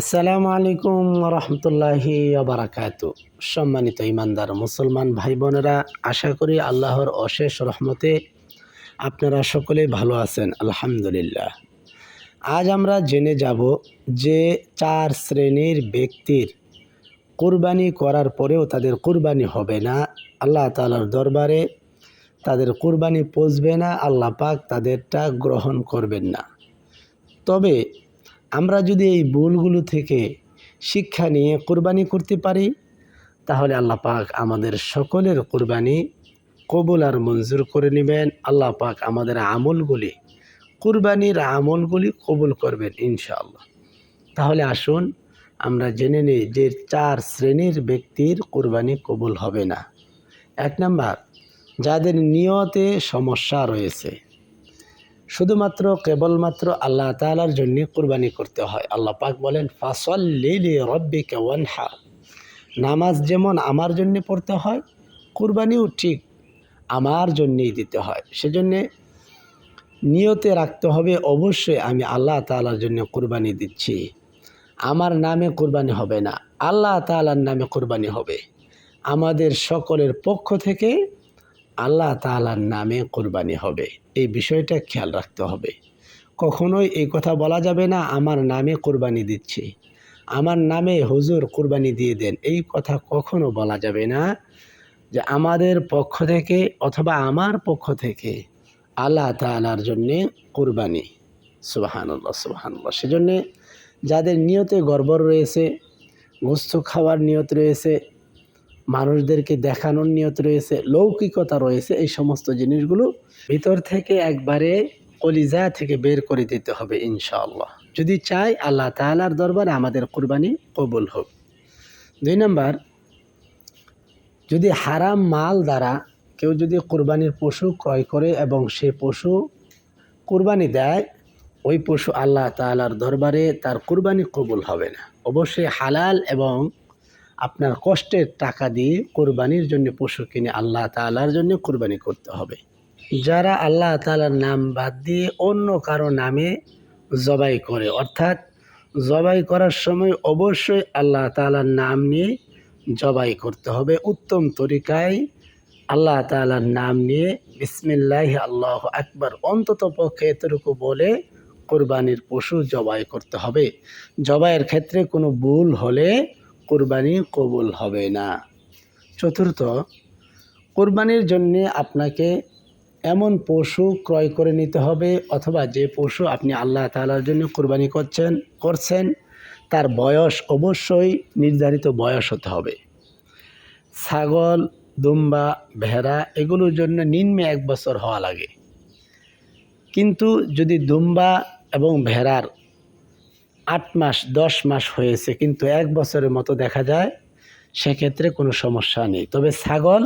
আসসালামু আলাইকুম রহমতুল্লাহি বারাকাত সম্মানিত ইমানদার মুসলমান ভাই বোনেরা, আশা করি আল্লাহর অশেষ রহমতে আপনারা সকলেই ভালো আছেন, আলহামদুলিল্লাহ। আজ আমরা জেনে যাব যে চার শ্রেণির ব্যক্তির কুরবানি করার পরেও তাদের কুরবানি হবে না। আল্লাহ তালার দরবারে তাদের কুরবানি পচবে না, আল্লাহ পাক তাদেরটা গ্রহণ করবেন না। তবে আমরা যদি এই ভুলগুলো থেকে শিক্ষা নিয়ে কোরবানি করতে পারি, তাহলে আল্লাহ পাক আমাদের সকলের কোরবানি কবুল আর মঞ্জুর করে নেবেন। আল্লাহ পাক আমাদের আমলগুলি, কুরবানির আমলগুলি কবুল করবেন ইনশাআল্লাহ। তাহলে আসুন, আমরা জেনে নিই যে চার শ্রেণির ব্যক্তির কোরবানি কবুল হবে না। এক নাম্বার, যাদের নিয়তে সমস্যা রয়েছে শুধুমাত্র কেবলমাত্র আল্লাহ তালার জন্য কুরবানি করতে হয়। আল্লাহ পাক বলেন ফাসল লিলি রব্বিকে ওয়ানহা। নামাজ যেমন আমার জন্য পড়তে হয়, কুরবানিও ঠিক আমার জন্যেই দিতে হয়। সেজন্যে নিয়তে রাখতে হবে, অবশ্যই আমি আল্লাহ তালার জন্য কুরবানি দিচ্ছি। আমার নামে কুরবানি হবে না, আল্লাহ তালার নামে কুরবানি হবে। আমাদের সকলের পক্ষ থেকে আল্লাহ তালার নামে কোরবানি হবে। এই বিষয়টা খেয়াল রাখতে হবে। কখনোই এই কথা বলা যাবে না, আমার নামে কোরবানি দিচ্ছি। আমার নামে হুজুর কোরবানি দিয়ে দেন। এই কথা কখনো বলা যাবে না যে আমাদের পক্ষ থেকে অথবা আমার পক্ষ থেকে আল্লাহ তালার জন্যে কোরবানি। সুবাহানুল্লাহ সুবাহানুল্লাহ। সেজন্যে যাদের নিয়তে গর্বর রয়েছে, গোস্ত খাওয়ার নিয়ত রয়েছে মানুষদেরকে দেখানোর নিয়ত রয়েছে, লৌকিকতা রয়েছে, এই সমস্ত জিনিসগুলো ভিতর থেকে একবারে কলিজা থেকে বের করে দিতে হবে ইনশাআল্লাহ। যদি চাই আল্লাহ তালার দরবারে আমাদের কোরবানি কবুল হোক। দুই নম্বর, যদি হারাম মাল দ্বারা কেউ যদি কোরবানির পশু ক্রয় করে এবং সে পশু কোরবানি দেয়, ওই পশু আল্লাহ তালার দরবারে তার কোরবানি কবুল হবে না। অবশ্যই হালাল এবং আপনার কষ্টের টাকা দিয়ে কোরবানির জন্য পশু কিনে আল্লাহ তালার জন্য কোরবানি করতে হবে। যারা আল্লাহ তালার নাম বাদ দিয়ে অন্য কারও নামে জবাই করে, অর্থাৎ জবাই করার সময় অবশ্যই আল্লাহ তালার নাম নিয়ে জবাই করতে হবে। উত্তম তরিকায় আল্লাহ তালার নাম নিয়ে বিসমিল্লাহ আল্লাহ আকবর অন্তত পক্ষে এতটুকু বলে কোরবানির পশু জবাই করতে হবে। জবাইয়ের ক্ষেত্রে কোনো ভুল হলে কোরবানি কবুল হবে না। চতুর্থ, কোরবানির জন্যে আপনাকে এমন পশু ক্রয় করে নিতে হবে অথবা যে পশু আপনি আল্লাহ তালার জন্য কোরবানি করছেন করছেন, তার বয়স অবশ্যই নির্ধারিত বয়স হতে হবে। ছাগল, দুম্বা, ভেড়া এগুলোর জন্য নিম্নে এক বছর হওয়া লাগে। কিন্তু যদি দুম্বা এবং ভেড়ার আট মাস, দশ মাস হয়েছে, কিন্তু এক বছরের মতো দেখা যায় সেক্ষেত্রে কোনো সমস্যা নেই। তবে ছাগল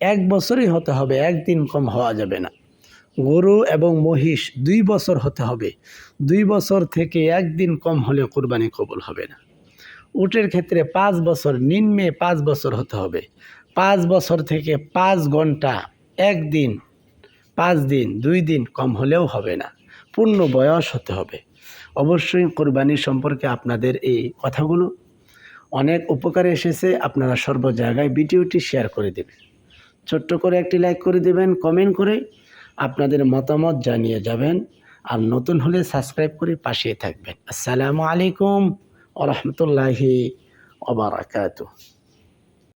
এক বছরই হতে হবে, একদিন কম হওয়া যাবে না। গরু এবং মহিষ দুই বছর হতে হবে, দুই বছর থেকে একদিন কম হলে কোরবানি কবুল হবে না। উটের ক্ষেত্রে পাঁচ বছর, নিম্নে পাঁচ বছর হতে হবে। পাঁচ বছর থেকে পাঁচ ঘণ্টা, একদিন, পাঁচ দিন, দুই দিন কম হলেও হবে না। পূর্ণ বয়স হতে হবে। অবশ্যই কোরবানি সম্পর্কে আপনাদের এই কথাগুলো অনেক উপকারে এসেছে, আপনারা সর্ব জায়গায় ভিডিওটি শেয়ার করে দেবেন। ছোট্ট করে একটি লাইক করে দেবেন কমেন্ট করে আপনাদের মতামত জানিয়ে যাবেন আর নতুন হলে সাবস্ক্রাইব করে পাশে থাকবেন। আসসালামু আলাইকুম ও রহমতুল্লাহি